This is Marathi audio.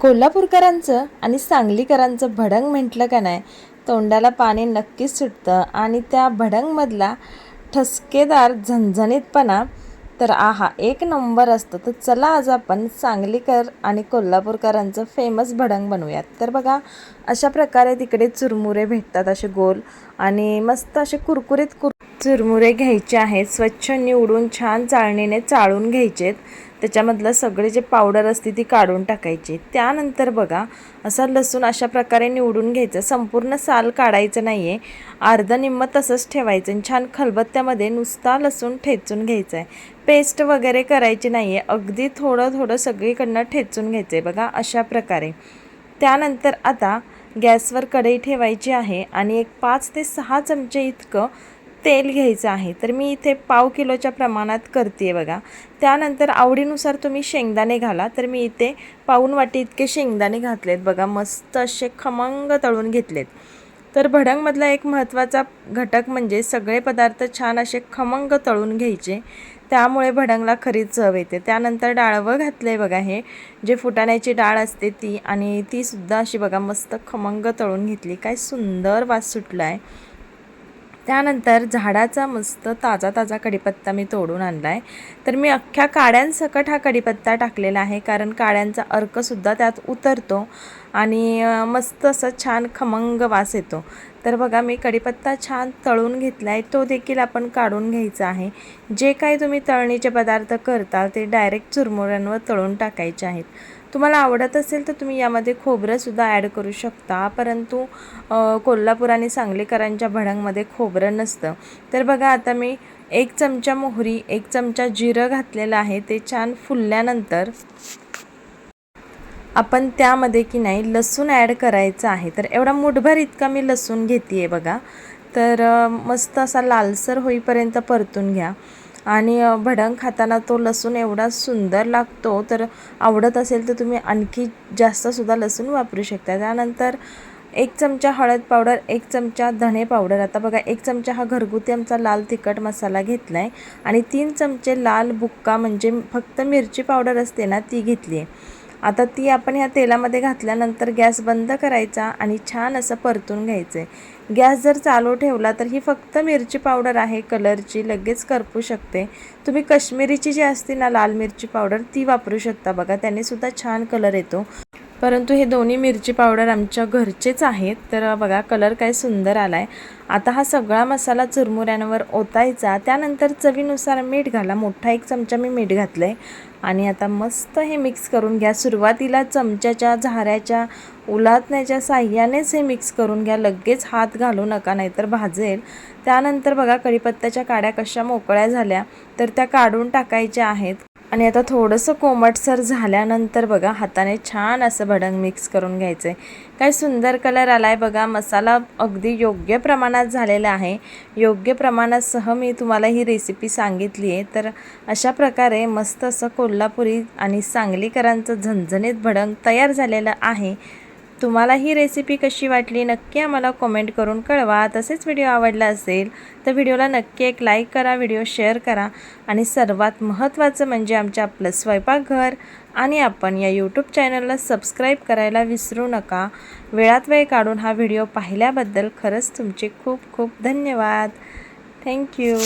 कोल्हापूरकरांचं आणि सांगलीकरांचं भडंग म्हटलं का नाही तोंडाला पाणी नक्कीच सुटतं. आणि त्या भडंगमधला ठसकेदार झणझणीतपणा तर आहा एक नंबर असतं. तर चला आज आपण सांगलीकर आणि कोल्हापूरकरांचं फेमस भडंग बनवूयात. तर बघा अशा प्रकारे तिकडे चुरमुरे भेटतात असे गोल आणि मस्त असे कुरकुरीत कुर चुरमुरे घ्यायचे आहेत स्वच्छ निवडून छान चाळणीने चाळून घ्यायचेत. त्याच्यामधलं सगळे जे पावडर असते ती काढून टाकायची. त्यानंतर बघा असा लसूण अशा प्रकारे निवडून घ्यायचं. संपूर्ण साल काढायचं नाही आहे अर्धं निम्म तसंच ठेवायचं आणि छान खलबत्त्यामध्ये नुसता लसूण ठेचून घ्यायचा आहे पेस्ट वगैरे करायची नाही आहे अगदी थोडं थोडं सगळीकडनं ठेचून घ्यायचं आहे बघा अशा प्रकारे. त्यानंतर आता गॅसवर कढई ठेवायची आहे आणि एक पाच ते सहा चमचे इतकं तेल घ्यायचं आहे. तर मी इथे पाव किलोच्या प्रमाणात करते बघा. त्यानंतर आवडीनुसार तुम्ही शेंगदाणे घाला. तर मी इथे पाऊन वाटी इतके शेंगदाणे घातलेत बघा. मस्त असे खमंग तळून घेतलेत. तर भडंगमधला एक महत्त्वाचा घटक म्हणजे सगळे पदार्थ छान असे खमंग तळून घ्यायचे. त्यामुळे भडंगला खरीच चव येते. त्यानंतर डाळवं घातलं आहे बघा हे. जे फुटाण्याची डाळ असते ती. आणि तीसुद्धा अशी बघा मस्त खमंग तळून घेतली. काय सुंदर वास सुटला आहे त्यानंतर झाडाचा मस्त ताजा ताजा कढीपत्ता मी तोडून आणला आहे तर मी अख्ख्या काड्यांसकट हा कढीपत्ता टाकलेला आहे कारण काड्यांचा अर्कसुद्धा त्यात उतरतो आणि मस्त असं छान खमंग वास येतो. तर बघा मी कढीपत्ता छान तळून घेतला आहे तो देखील आपण काढून घ्यायचा आहे. जे काही तुम्ही तळणीचे पदार्थ करता ते डायरेक्ट चुरमुऱ्यांवर तळून टाकायचे आहेत. तुम्हाला आवडत असेल तर तुम्ही यामध्ये खोबरंसुद्धा ॲड करू शकता. परंतु कोल्हापूर आणि सांगलीकरांच्या भडंगमध्ये खोबरं नसतं. तर बघा आता मी एक चमचा मोहरी एक चमचा जिरं घातलेलं आहे. ते छान फुलल्यानंतर आपण त्यामध्ये की नाही लसूण ॲड करायचं आहे. तर एवढा मुठभर इतका मी लसूण घेते आहे बघा. तर मस्त असा लालसर होईपर्यंत परतून घ्या. आणि भडंग खाताना तो लसूण एवढा सुंदर लागतो तर आवडत असेल तर तुम्ही आणखी जास्तसुद्धा लसूण वापरू शकता. त्यानंतर एक चमचा हळद पावडर एक चमचा धणे पावडर. आता बघा एक चमचा हा घरगुती आमचा लाल तिखट मसाला घेतला आहे आणि तीन चमचे लाल बुक्का म्हणजे फक्त मिरची पावडर असते ना ती घेतली आहे आता ती आपण ह्या तेलामध्ये घातल्यानंतर गॅस बंद करायचा आणि छान असं परतून घ्यायचं आहे गॅस जर चालू ठेवला तर ही फक्त मिरची पावडर आहे कलरची लगेच करपू शकते. तुम्ही कश्मीरीची जी असते ना लाल मिरची पावडर ती वापरू शकता बघा त्याने सुद्धा छान कलर येतो. परंतु हे दोन्ही मिरची पावडर आमच्या घरचेच आहेत. तर बघा कलर काय सुंदर आला आहे आता हा सगळा मसाला चुरमुऱ्यांवर ओतायचा. त्यानंतर चवीनुसार मीठ घाला. मोठा एक चमचा मी मीठ घातलं आहे आणि आता मस्त हे मिक्स करून घ्या. सुरुवातीला चमच्याच्या झाऱ्याच्या उलातण्याच्या साह्यानेच हे मिक्स करून घ्या. लगेच हात घालू नका नाहीतर भाजेल. त्यानंतर बघा कढीपत्त्याच्या काड्या कशा मोकळ्या झाल्या. तर त्या काढून टाकायच्या आहेत. आणि आता थोडंसं कोमटसर झाल्यानंतर बघा हाताने छान असं भडंग मिक्स करून घ्यायचं आहे काय सुंदर कलर आला आहे बघा. मसाला अगदी योग्य प्रमाणात झालेला आहे. योग्य प्रमाणासह मी तुम्हाला ही रेसिपी सांगितली आहे. तर अशा प्रकारे मस्त असं कोल्हापुरी आणि सांगलीकरांचं झणझणीत भडंग तयार झालेलं आहे. तुम्हाला ही रेसिपी कशी वाटली नक्की आम्हाला कमेंट करून कळवा. तसेच व्हिडिओ आवडला असेल तर व्हिडिओला नक्की एक लाईक करा व्हिडिओ शेअर करा. आणि सर्वात महत्त्वाचं म्हणजे आमच्या आपलं स्वयंपाकघर. आणि आपण या यूट्यूब चॅनलला सबस्क्राईब करायला विसरू नका. वेळात वेळ काढून हा व्हिडिओ पाहिल्याबद्दल खरंच तुमचे खूप खूप धन्यवाद. थँक्यू